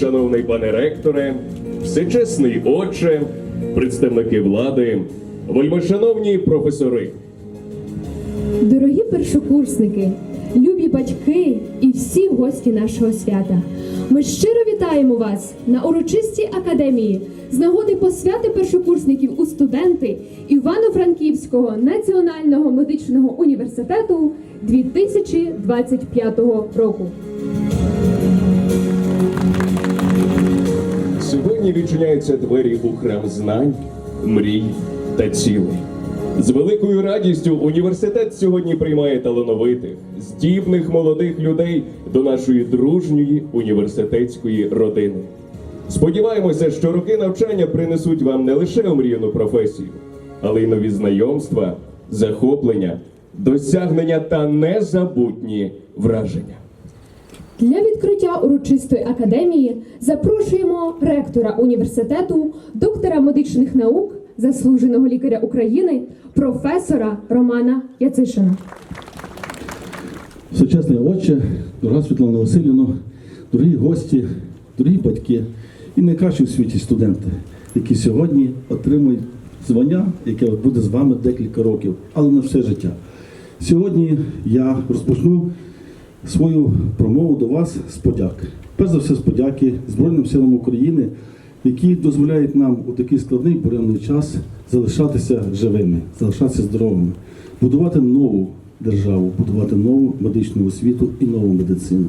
шановний пане ректоре, всечесний отче, представники влади, вельмишановні професори. Дорогі першокурсники, любі батьки і всі гості нашого свята. Ми щиро вітаємо вас на урочистій академії з нагоди посвяти першокурсників у студенти Івано-Франківського національного медичного університету 2025 року. Сьогодні відчиняються двері у храм знань, мрій та цілей. З великою радістю університет сьогодні приймає талановитих, здібних молодих людей до нашої дружньої університетської родини. Сподіваємося, що роки навчання принесуть вам не лише омріяну професію, але й нові знайомства, захоплення, досягнення та незабутні враження. Для відкриття урочистої академії запрошуємо ректора університету, доктора медичних наук, заслуженого лікаря України, професора Романа Яцишина. Сучасний отче, дорога Світлана Васильівна, дорогі гості, дорогі батьки і найкращі в світі студенти, які сьогодні отримують звання, яке буде з вами декілька років, але на все життя. Сьогодні я розпочну свою промову до вас з подяки. Перш за все, з подяки Збройним силам України, які дозволяють нам у такий складний буремний час залишатися живими, залишатися здоровими, будувати нову державу, будувати нову медичну освіту і нову медицину.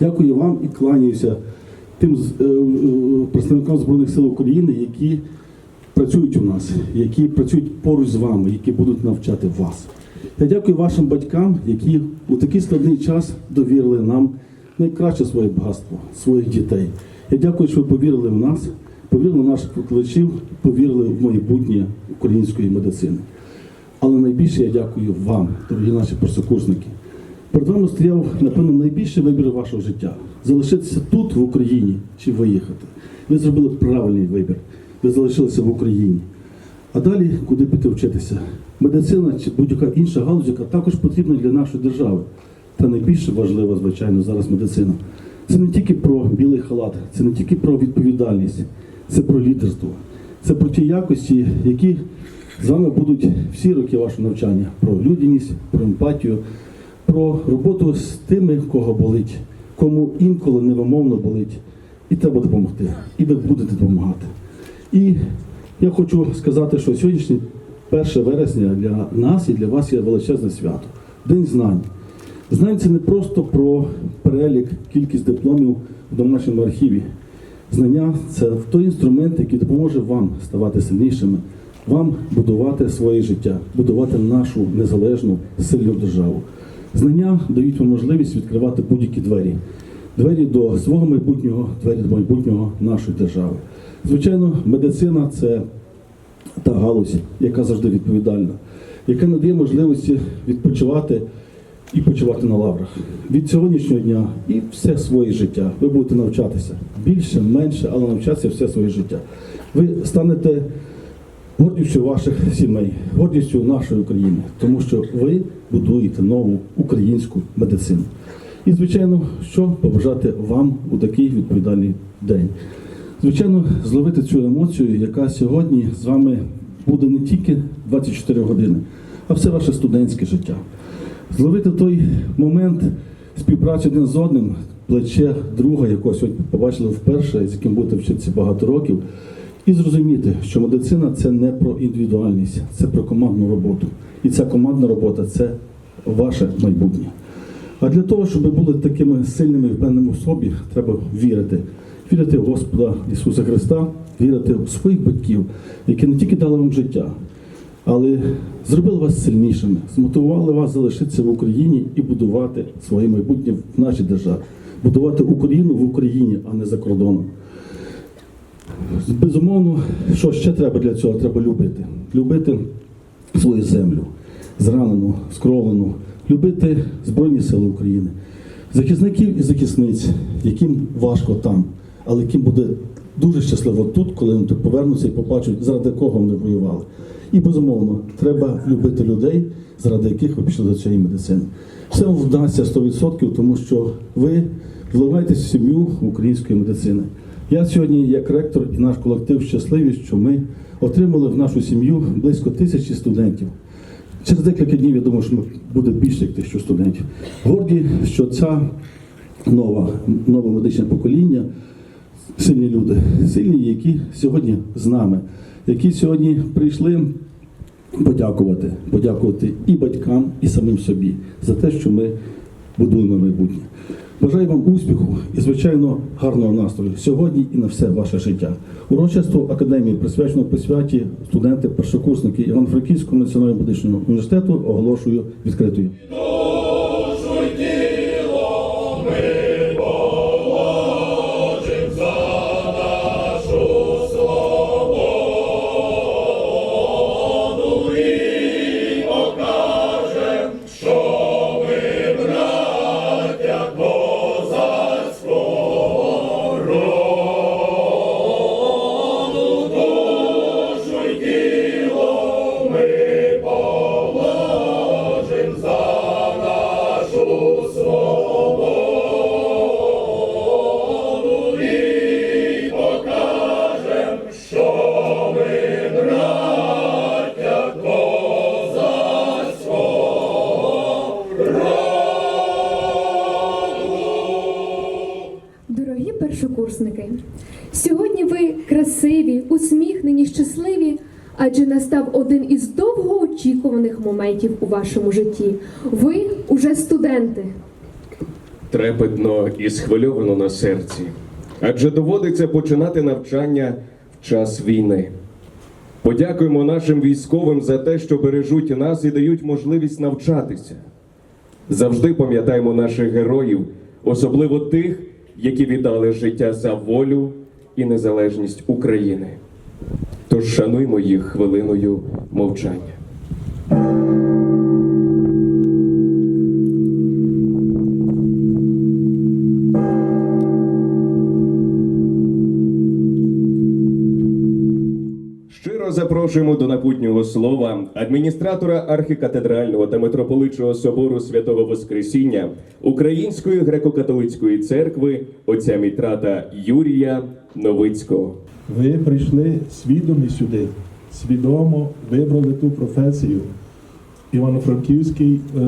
Дякую вам і кланяюся тим е, представникам Збройних сил України, які працюють у нас, які працюють поруч з вами, які будуть навчати вас. Я дякую вашим батькам, які у такий складний час довірили нам найкраще своє багатство, своїх дітей. Я дякую, що ви повірили в нас, повірили в наших викладачів, повірили в майбутнє української медицини. Але найбільше я дякую вам, дорогі наші першокурсники. Перед вами стояв, напевно, найбільший вибір вашого життя залишитися тут, в Україні, чи виїхати. Ви зробили правильний вибір. Ви залишилися в Україні. А далі куди піти вчитися? Медицина чи будь-яка інша галузь, яка також потрібна для нашої держави. Та найбільше важлива, звичайно, зараз медицина. Це не тільки про білий халат, це не тільки про відповідальність, це про лідерство, це про ті якості, які з вами будуть всі роки вашого навчання: про людяність, про емпатію, про роботу з тими, кого болить, кому інколи невимовно болить, і треба допомогти. І ви будете допомагати. І я хочу сказати, що сьогоднішнє 1 вересня для нас і для вас є величезне свято День знань. Знань це не просто про перелік, кількість дипломів в домашньому архіві. Знання це той інструмент, який допоможе вам ставати сильнішими, вам будувати своє життя, будувати нашу незалежну сильну державу. Знання дають вам можливість відкривати будь-які двері. Двері до свого майбутнього, двері до майбутнього нашої держави. Звичайно, медицина це та галузь, яка завжди відповідальна, яка надає можливості відпочивати і почувати на лаврах. Від сьогоднішнього дня і все своє життя. Ви будете навчатися більше, менше, але навчатися все своє життя. Ви станете гордістю ваших сімей, гордістю нашої України, тому що ви будуєте нову українську медицину. І, звичайно, що побажати вам у такий відповідальний день. Звичайно, зловити цю емоцію, яка сьогодні з вами буде не тільки 24 години, а все ваше студентське життя. Зловити той момент співпраці один з одним, плече друга, якого сьогодні побачили вперше, з яким будете вчитися багато років, і зрозуміти, що медицина це не про індивідуальність, це про командну роботу. І ця командна робота це ваше майбутнє. А для того, щоб ви були такими сильними впевненими в собі, треба вірити. Вірити в Господа Ісуса Христа, вірити в своїх батьків, які не тільки дали вам життя, але зробили вас сильнішими, змотивували вас залишитися в Україні і будувати своє майбутнє в нашій державі, будувати Україну в Україні, а не за кордоном. Безумовно, що ще треба для цього? Треба любити. Любити свою землю, зранену, скровлену, любити Збройні Сили України, захисників і захисниць, яким важко там, але яким буде дуже щасливо тут, коли вони тут повернуться і побачать, заради кого вони воювали. І безумовно, треба любити людей, заради яких ви пішли до цієї медицини. Все вам вдасться 100%, тому що ви вливаєтесь в сім'ю української медицини. Я сьогодні, як ректор і наш колектив, щасливі, що ми отримали в нашу сім'ю близько тисячі студентів. Через декілька днів я думаю, що буде більше як тисячу студентів. Горді, що ця нова, нове медичне покоління, сильні люди, сильні, які сьогодні з нами, які сьогодні прийшли подякувати, подякувати і батькам, і самим собі за те, що ми будуємо майбутнє. Бажаю вам успіху і, звичайно, гарного настрою сьогодні і на все ваше життя. Урочисто академії, присвячено посвяті студенти, першокурсники Івано-Франківського національного медичного університету, оголошую відкритою. Першокурсники, сьогодні ви красиві, усміхнені, щасливі, адже настав один із довгоочікуваних моментів у вашому житті. Ви уже студенти. Трепетно і схвильовано на серці. Адже доводиться починати навчання в час війни. Подякуємо нашим військовим за те, що бережуть нас і дають можливість навчатися. Завжди пам'ятаємо наших героїв, особливо тих, які віддали життя за волю і незалежність України. Тож шануймо їх хвилиною мовчання. Щиро запрошуємо до напутнього слова адміністратора архікатедрального та митрополичого собору святого Воскресіння Української греко-католицької церкви отця Мітрата Юрія Новицького. Ви прийшли свідомі сюди, свідомо вибрали ту професію. Івано-Франківський е,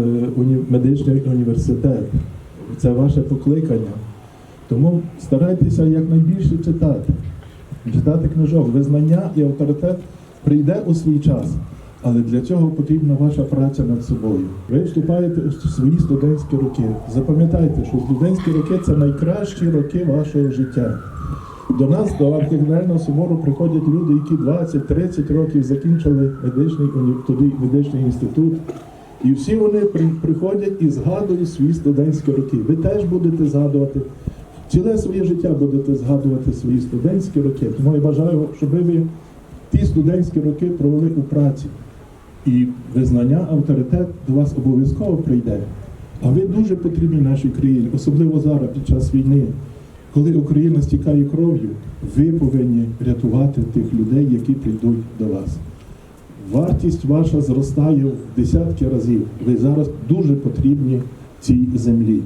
медичний університет. Це ваше покликання. Тому старайтеся якнайбільше читати, читати книжок. Визнання і авторитет прийде у свій час. Але для цього потрібна ваша праця над собою. Ви вступаєте у свої студентські роки. Запам'ятайте, що студентські роки це найкращі роки вашого життя. До нас, до архігенерального собору, приходять люди, які 20-30 років закінчили медичний тоді медичний інститут. І всі вони при- приходять і згадують свої студентські роки. Ви теж будете згадувати. Ціле своє життя будете згадувати свої студентські роки. Тому я бажаю, щоб ви ті студентські роки провели у праці. І визнання, авторитет до вас обов'язково прийде. А ви дуже потрібні нашій країні, особливо зараз під час війни. Коли Україна стікає кров'ю, ви повинні рятувати тих людей, які прийдуть до вас. Вартість ваша зростає в десятки разів. Ви зараз дуже потрібні цій землі.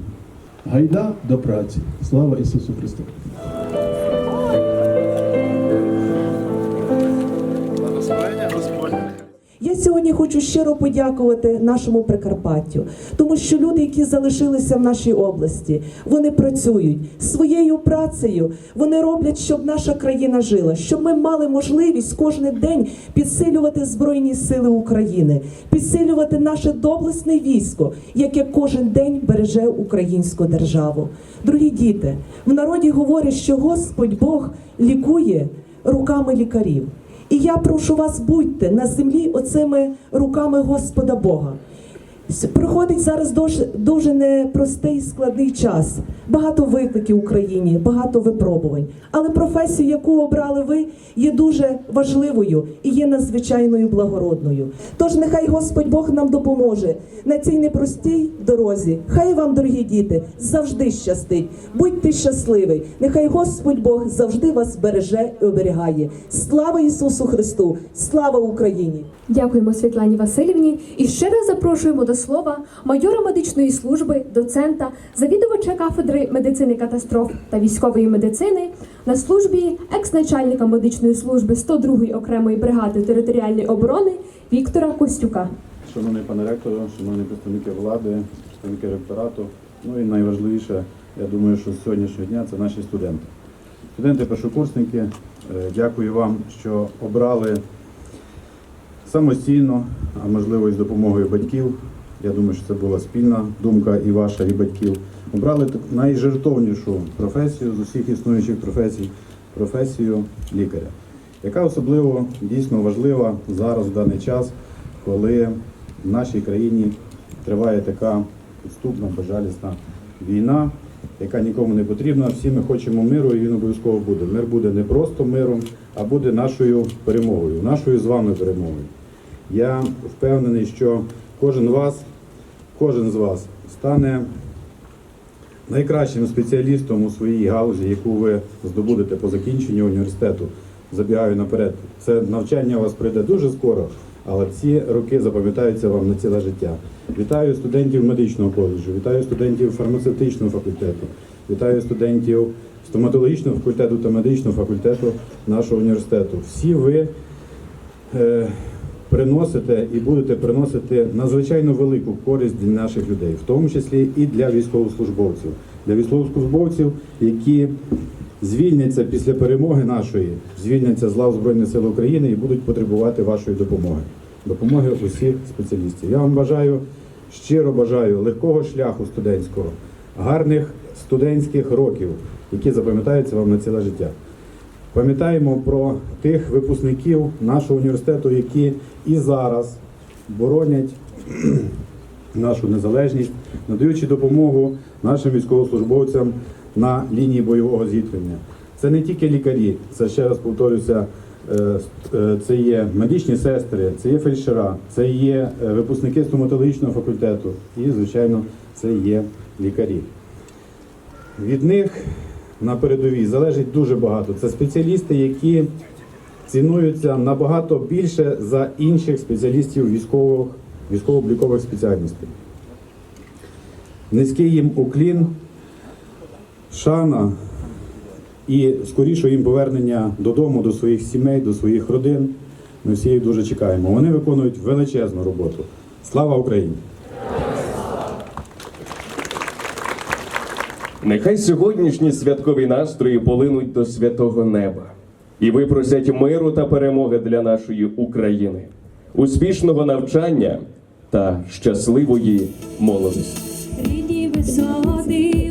Гайда до праці. Слава Ісусу Христу! Я сьогодні хочу щиро подякувати нашому Прикарпаттю, тому що люди, які залишилися в нашій області, вони працюють своєю працею. Вони роблять, щоб наша країна жила, щоб ми мали можливість кожен день підсилювати збройні сили України, підсилювати наше доблесне військо, яке кожен день береже українську державу. Дорогі діти, в народі говорять, що Господь Бог лікує руками лікарів. І я прошу вас, будьте на землі оцими руками Господа Бога. Проходить зараз дуже, непростий складний час. Багато викликів Україні, багато випробувань. Але професію, яку обрали ви, є дуже важливою і є надзвичайною благородною. Тож нехай Господь Бог нам допоможе на цій непростій дорозі. Хай вам, дорогі діти, завжди щастить. Будьте щасливі. Нехай Господь Бог завжди вас береже і оберігає. Слава Ісусу Христу! Слава Україні! Дякуємо Світлані Васильівні і ще раз запрошуємо до слова майора медичної служби, доцента, завідувача кафедри медицини катастроф та військової медицини на службі екс-начальника медичної служби 102-ї окремої бригади територіальної оборони Віктора Костюка. Шановний пане ректору, шановні представники влади, представники ректорату. Ну і найважливіше, я думаю, що з сьогоднішнього дня це наші студенти. Студенти, першокурсники, е, дякую вам, що обрали самостійно, а можливо і з допомогою батьків. Я думаю, що це була спільна думка і ваша, і батьків. Обрали найжертовнішу професію з усіх існуючих професій професію лікаря, яка особливо дійсно важлива зараз в даний час, коли в нашій країні триває така підступна, безжалісна війна, яка нікому не потрібна. Всі ми хочемо миру, і він обов'язково буде. Мир буде не просто миром, а буде нашою перемогою, нашою з вами перемогою. Я впевнений, що кожен вас, кожен з вас стане найкращим спеціалістом у своїй галузі, яку ви здобудете по закінченню університету. Забігаю наперед. Це навчання у вас прийде дуже скоро, але ці роки запам'ятаються вам на ціле життя. Вітаю студентів медичного коледжу, вітаю студентів фармацевтичного факультету, вітаю студентів стоматологічного факультету та медичного факультету нашого університету. Всі ви е, приносите і будете приносити надзвичайно велику користь для наших людей, в тому числі і для військовослужбовців, для військовослужбовців, які звільняться після перемоги нашої, звільняться з лав Збройних сил України і будуть потребувати вашої допомоги, допомоги усіх спеціалістів. Я вам бажаю щиро бажаю легкого шляху студентського, гарних студентських років, які запам'ятаються вам на ціле життя. Пам'ятаємо про тих випускників нашого університету, які і зараз боронять нашу незалежність, надаючи допомогу нашим військовослужбовцям на лінії бойового зіткнення. Це не тільки лікарі, це ще раз повторюся. е, е, Це є медичні сестри, це є фельдшера, це є е, випускники стоматологічного факультету і, звичайно, це є лікарі. Від них на передовій залежить дуже багато. Це спеціалісти, які цінуються набагато більше за інших спеціалістів військових, військово-облікових спеціальностей. Низький їм уклін, шана і скоріше їм повернення додому, до своїх сімей, до своїх родин. Ми всі їх дуже чекаємо. Вони виконують величезну роботу. Слава Україні! Нехай сьогоднішні святкові настрої полинуть до святого неба і випросять миру та перемоги для нашої України, успішного навчання та щасливої молодості. Рідні висоти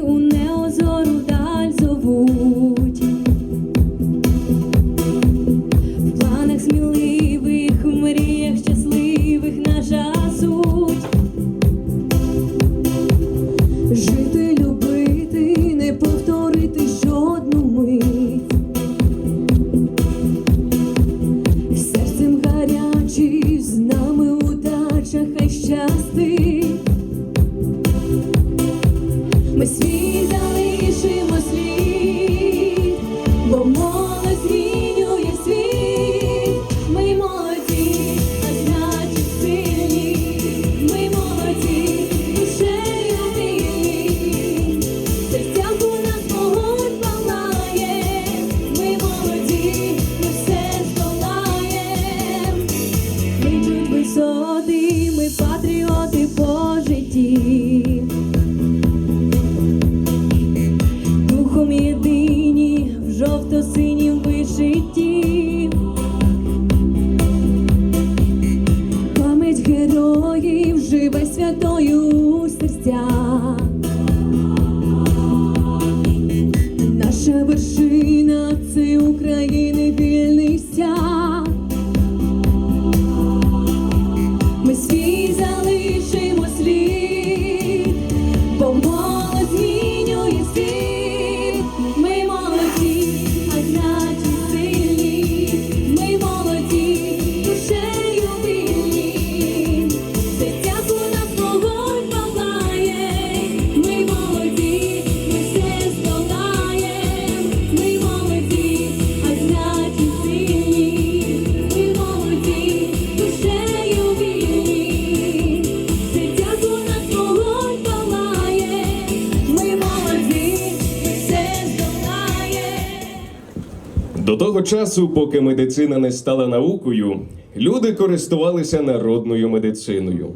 часу, поки медицина не стала наукою, люди користувалися народною медициною.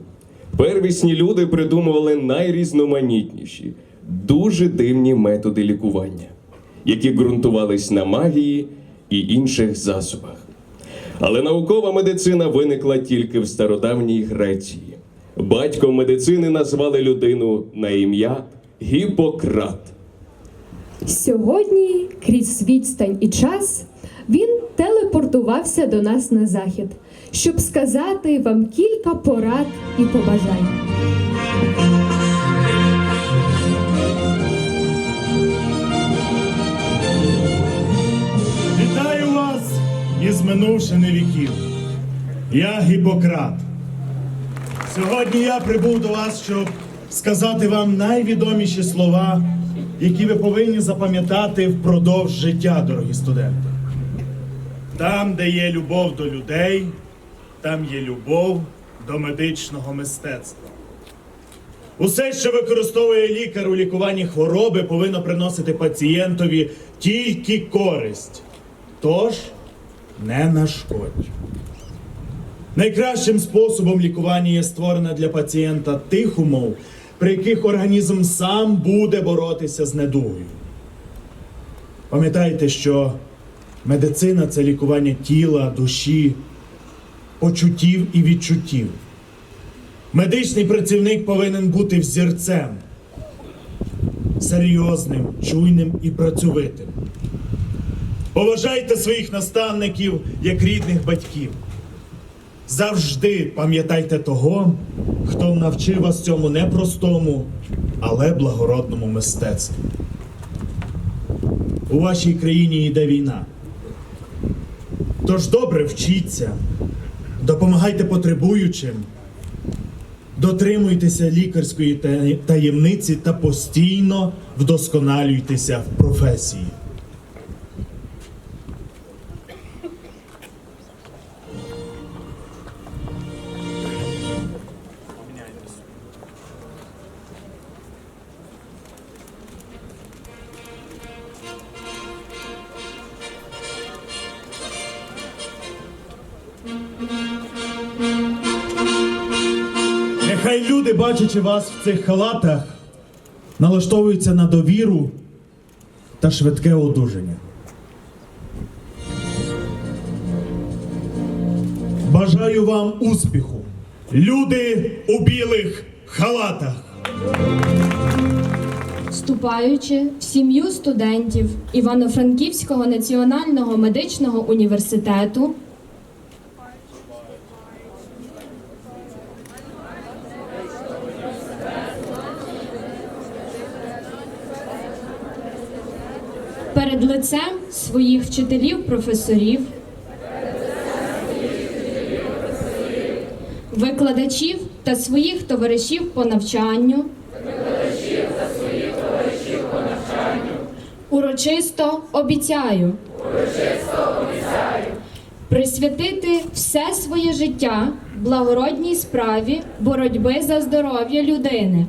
Первісні люди придумували найрізноманітніші, дуже дивні методи лікування, які ґрунтувались на магії і інших засобах. Але наукова медицина виникла тільки в стародавній Греції. Батьком медицини назвали людину на ім'я Гіппократ. Сьогодні, крізь відстань і час, він телепортувався до нас на захід, щоб сказати вам кілька порад і побажань. Вітаю вас із минувшини віків. Я Гіппократ. Сьогодні я прибув до вас, щоб сказати вам найвідоміші слова, які ви повинні запам'ятати впродовж життя, дорогі студенти. Там, де є любов до людей, там є любов до медичного мистецтва. Усе, що використовує лікар у лікуванні хвороби, повинно приносити пацієнтові тільки користь. Тож не нашкодь. Найкращим способом лікування є створена для пацієнта тих умов, при яких організм сам буде боротися з недугою. Пам'ятайте, що медицина це лікування тіла, душі, почуттів і відчуттів. Медичний працівник повинен бути взірцем, серйозним, чуйним і працьовитим. Поважайте своїх наставників як рідних батьків. Завжди пам'ятайте того, хто навчив вас цьому непростому, але благородному мистецтву. У вашій країні йде війна. Тож добре вчіться, допомагайте потребуючим, дотримуйтеся лікарської таємниці та постійно вдосконалюйтеся в професії. Нехай люди, бачачи вас в цих халатах, налаштовуються на довіру та швидке одужання. Бажаю вам успіху, люди у білих халатах. Вступаючи в сім'ю студентів Івано-Франківського національного медичного університету, перед лицем своїх вчителів, професорів, викладачів та своїх товаришів по навчанню. Урочисто обіцяю. Урочисто обіцяю. Присвятити все своє життя благородній справі боротьби за здоров'я людини.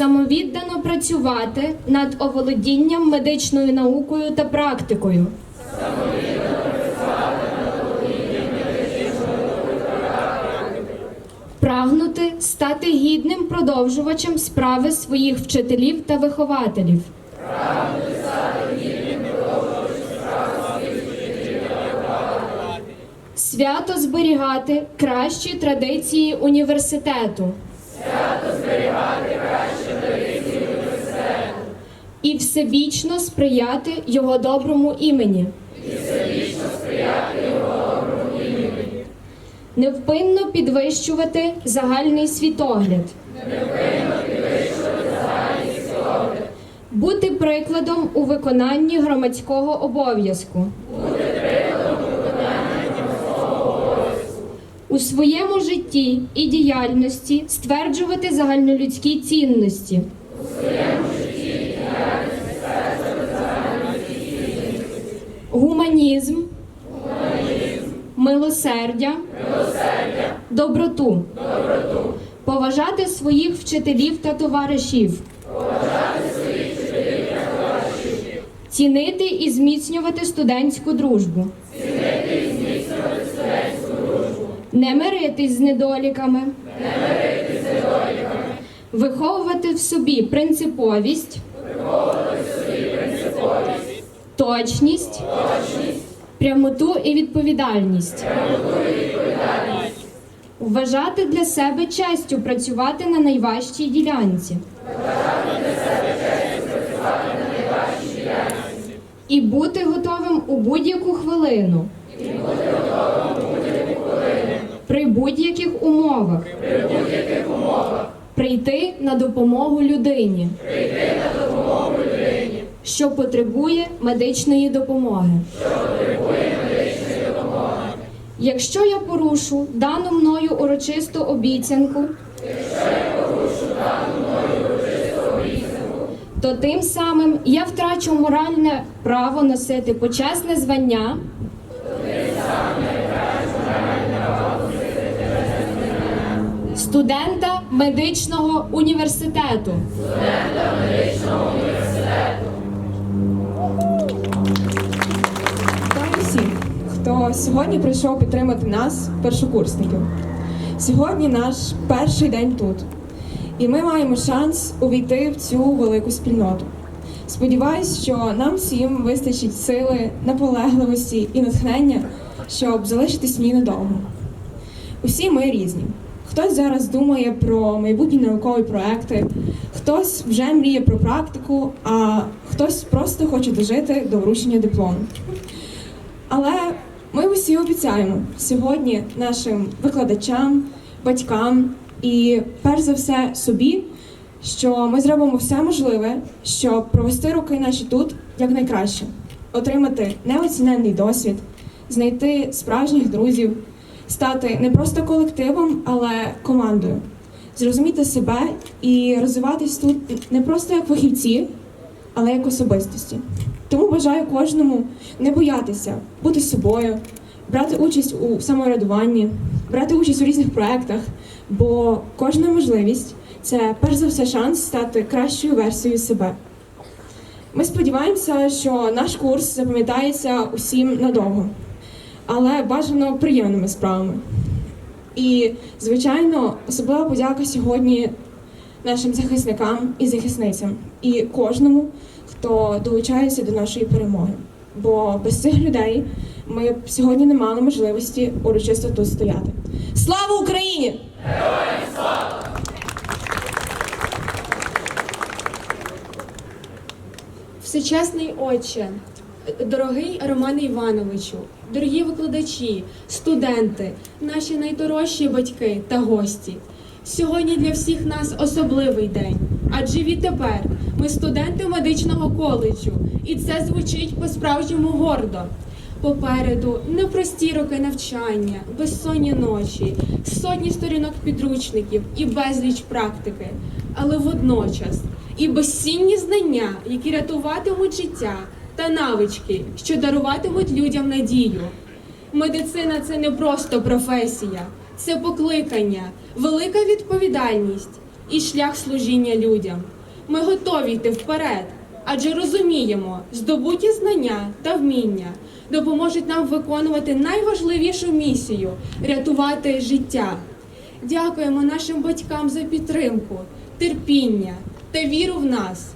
Самовіддано працювати над оволодінням медичною наукою та практикою. прагнути стати гідним продовжувачем справи своїх вчителів та вихователів. Свято зберігати кращі традиції університету. І всебічно сприяти його доброму імені. Невпинно підвищувати загальний світогляд. Бути прикладом у виконанні громадського обов'язку. У своєму житті і діяльності стверджувати загальнолюдські цінності. гуманізм, гуманізм. Милосердя, милосердя, доброту, доброту. поважати своїх вчителів та товаришів, поважати своїх цінити і зміцнювати студентську дружбу, цінити і зміцнювати студентську дружбу, не миритись з недоліками, не миритись з недоліками, виховувати в собі принциповість. Виховувати точність, прямоту і відповідальність. Вважати для себе честю працювати на найважчій ділянці. І бути готовим у будь-яку хвилину. При будь-яких умовах. Прийти на допомогу людині. Що потребує медичної допомоги. Якщо я порушу дану мною урочисту обіцянку, то тим самим я втрачу моральне право носити почесне звання. Студента медичного університету. Вітаю хто сьогодні прийшов підтримати нас, першокурсників. Сьогодні наш перший день тут, і ми маємо шанс увійти в цю велику спільноту. Сподіваюсь, що нам всім вистачить сили, наполегливості і натхнення, щоб залишитись в надовго. Усі ми різні. Хтось зараз думає про майбутні наукові проекти, хтось вже мріє про практику, а хтось просто хоче дожити до вручення диплому. Але ми усі обіцяємо сьогодні нашим викладачам, батькам і перш за все собі, що ми зробимо все можливе, щоб провести роки наші тут якнайкраще, отримати неоціненний досвід, знайти справжніх друзів, стати не просто колективом, але командою, зрозуміти себе і розвиватись тут не просто як фахівці, але як особистості. Тому бажаю кожному не боятися бути собою, брати участь у самоврядуванні, брати участь у різних проєктах, бо кожна можливість це перш за все шанс стати кращою версією себе. Ми сподіваємося, що наш курс запам'ятається усім надовго, але бажано приємними справами. І, звичайно, особлива подяка сьогодні нашим захисникам і захисницям, і кожному, хто долучається до нашої перемоги. Бо без цих людей ми б сьогодні не мали можливості урочисто тут стояти. Слава Україні! Всечесний отче, дорогий Романе Івановичу, дорогі викладачі, студенти, наші найдорожчі батьки та гості. Сьогодні для всіх нас особливий день, адже відтепер ми студенти медичного коледжу, і це звучить по-справжньому гордо. Попереду непрості роки навчання, безсонні ночі, сотні сторінок підручників і безліч практики, але водночас і безцінні знання, які рятуватимуть життя, та навички, що даруватимуть людям надію. Медицина це не просто професія, це покликання, велика відповідальність і шлях служіння людям. Ми готові йти вперед, адже розуміємо, здобуті знання та вміння допоможуть нам виконувати найважливішу місію рятувати життя. Дякуємо нашим батькам за підтримку, терпіння та віру в нас.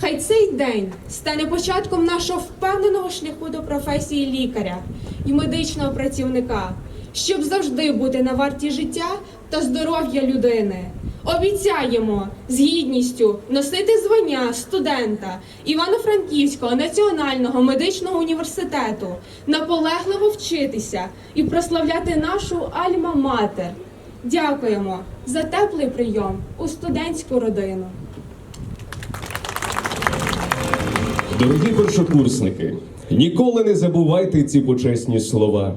Хай цей день стане початком нашого впевненого шляху до професії лікаря і медичного працівника, щоб завжди бути на варті життя та здоров'я людини. Обіцяємо з гідністю носити звання студента Івано-Франківського національного медичного університету, наполегливо вчитися і прославляти нашу альма-матер. Дякуємо за теплий прийом у студентську родину. Дорогі першокурсники, ніколи не забувайте ці почесні слова.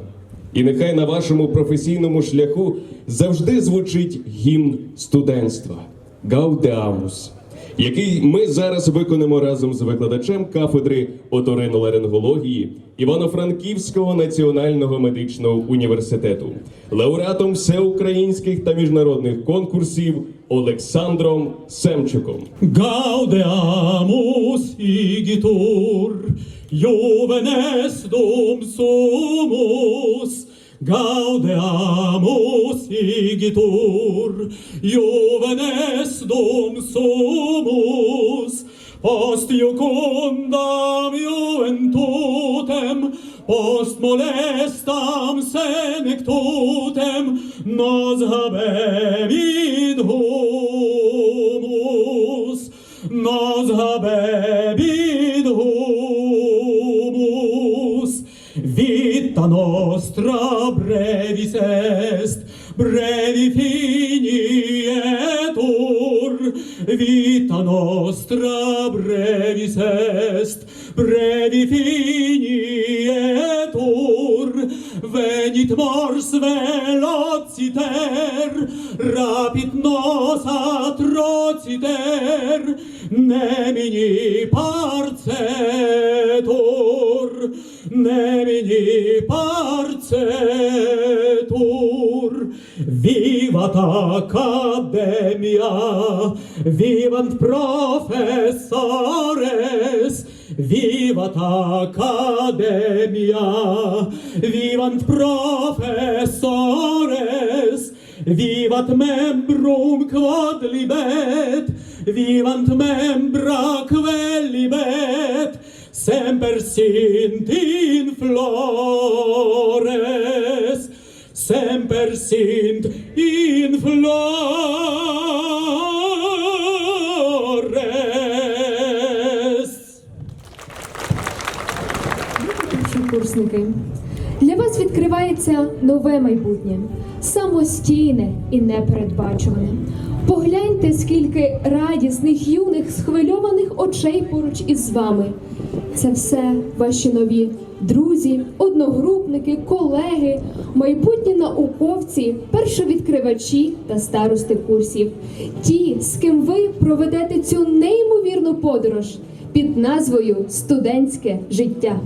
І нехай на вашому професійному шляху завжди звучить гімн студентства Гаудеамус. який ми зараз виконаємо разом з викладачем кафедри оториноларингології Івано-Франківського національного медичного університету, лауреатом всеукраїнських та міжнародних конкурсів Олександром Семчуком. Gaudeamus igitur, Juvenes dum sumus, Gaudeamus igitur, Juvenes dum sumus, Post iucundam juventutem, Post molestam senectutem, Nos habebit humus, Nos habebit Nostra brevis est, brevi finietur. Vita nostra brevis est, brevi finietur. Venit mors velociter, rapid nos atrociter, nemini parcetur, nemini parcetur. Vivat academia, vivant professores, Vivat academia, vivant professores, vivat membrum quod libet, vivant membra quellibet, semper sint in flores, semper sint in flores. Першокурсники, для вас відкривається нове майбутнє, самостійне і непередбачуване. Погляньте, скільки радісних, юних, схвильованих очей поруч із вами. Це все ваші нові друзі, одногрупники, колеги, майбутні науковці, першовідкривачі та старости курсів. Ті, з ким ви проведете цю неймовірну подорож під назвою Студентське життя.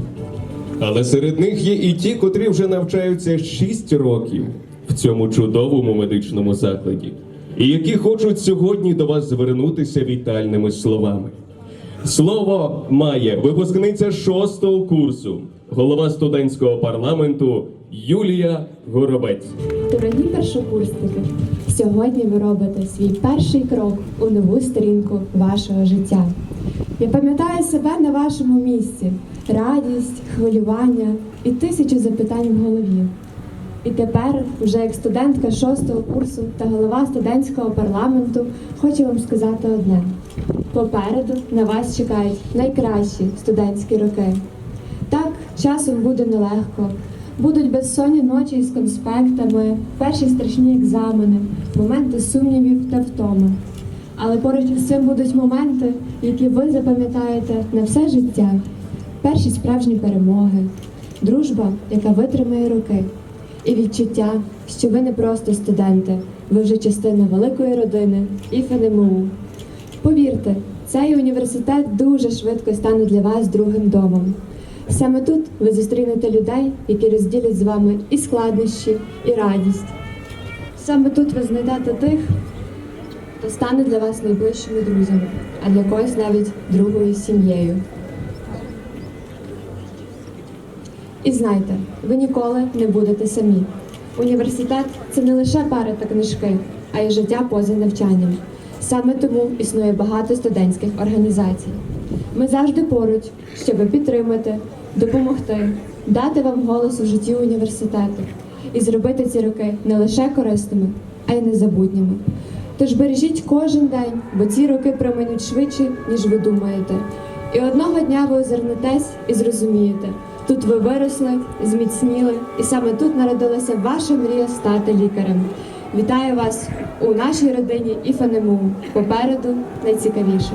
Але серед них є і ті, котрі вже навчаються 6 років в цьому чудовому медичному закладі, і які хочуть сьогодні до вас звернутися вітальними словами. Слово має випускниця шостого курсу, голова студентського парламенту Юлія Горобець. Дорогі першокурсники, сьогодні ви робите свій перший крок у нову сторінку вашого життя. Я пам'ятаю себе на вашому місці, радість, хвилювання і тисячу запитань в голові. І тепер, вже як студентка шостого курсу та голова студентського парламенту, хочу вам сказати одне: попереду на вас чекають найкращі студентські роки. Так, часом буде нелегко. Будуть безсонні ночі з конспектами, перші страшні екзамени, моменти сумнівів та втоми. Але поруч із цим будуть моменти, які ви запам'ятаєте на все життя. Перші справжні перемоги, дружба, яка витримає роки, і відчуття, що ви не просто студенти, ви вже частина великої родини і ФНМУ. Повірте, цей університет дуже швидко стане для вас другим домом. Саме тут ви зустрінете людей, які розділять з вами і складнощі, і радість. Саме тут ви знайдете тих, хто стане для вас найближчими друзями, а для когось навіть другою сім'єю. І знайте, ви ніколи не будете самі. Університет це не лише пари та книжки, а й життя поза навчанням. Саме тому існує багато студентських організацій. Ми завжди поруч, щоб підтримати, допомогти, дати вам голос у житті університету і зробити ці роки не лише корисними, а й незабутніми. Тож бережіть кожен день, бо ці роки проминуть швидше, ніж ви думаєте. І одного дня ви озирнетесь і зрозумієте, тут ви виросли, зміцніли, і саме тут народилася ваша мрія стати лікарем. Вітаю вас у нашій родині і фанему. Попереду найцікавіше.